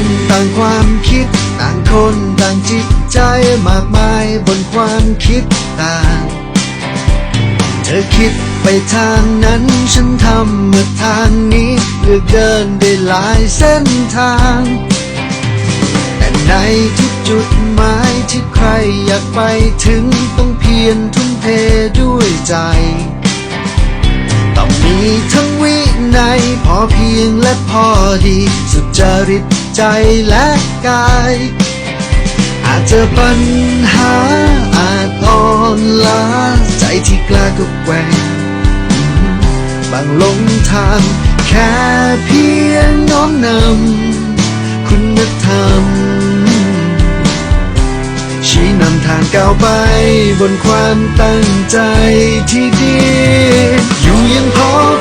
นต่างความคิด ต่างคนต่างจิตใจมากมายบนความคิดต่าง เธอคิดไปทางนั้นฉันทำเมื่อทางนี้เลือกเดินได้หลายเส้นทาง แต่ในทุกจุดหมายที่ใครอยากไปถึงต้องเพียรทุ่มเทด้วยใจต้องมีทั้งวินัยพอเพียงและพอดี สุจริต ใจและกาย อาจเจอปัญหาอาจอ่อนล้าใจที่กล้าก็แกว่งบางหลงทางแค่เพียงน้อมนำคุณธรรม ชี้นำทางก้าวไปบนความตั้งใจที่ดี อยู่ยังพอ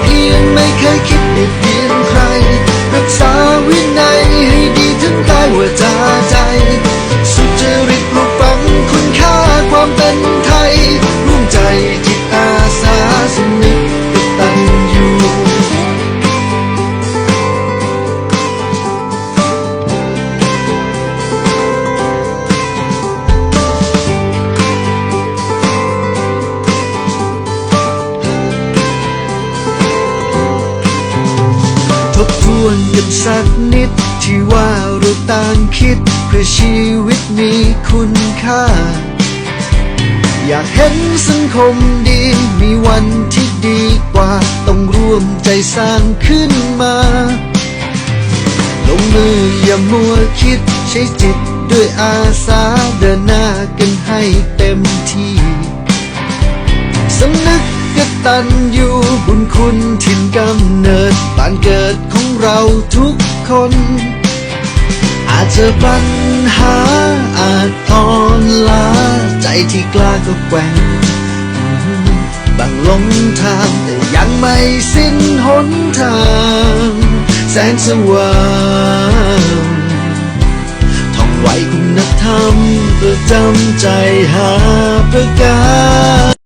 วนกันสักนิด ที่ว่าเราต่างคิด เพื่อชีวิตมีคุณค่า อยากเห็นสังคมดี มีวันที่ดีกว่า ต้องร่วมใจสร้างขึ้นมา ลงมืออย่ามัวคิดใช้จิตด้วยอาสาเดินหน้ากันให้เต็มที่สำนึก กตัญญูบุญคุณถิ่นกำเนิดบ้านเกิดของเราทุกคน อาจจอปัญหาอาจอ่อนล้า ใจที่กล้าก็แกว่งบางหลงทางแต่ยังไม่สิ้นหนทาง แสงสว่างท่องไว้คุณธรรมประจำใจหาประกา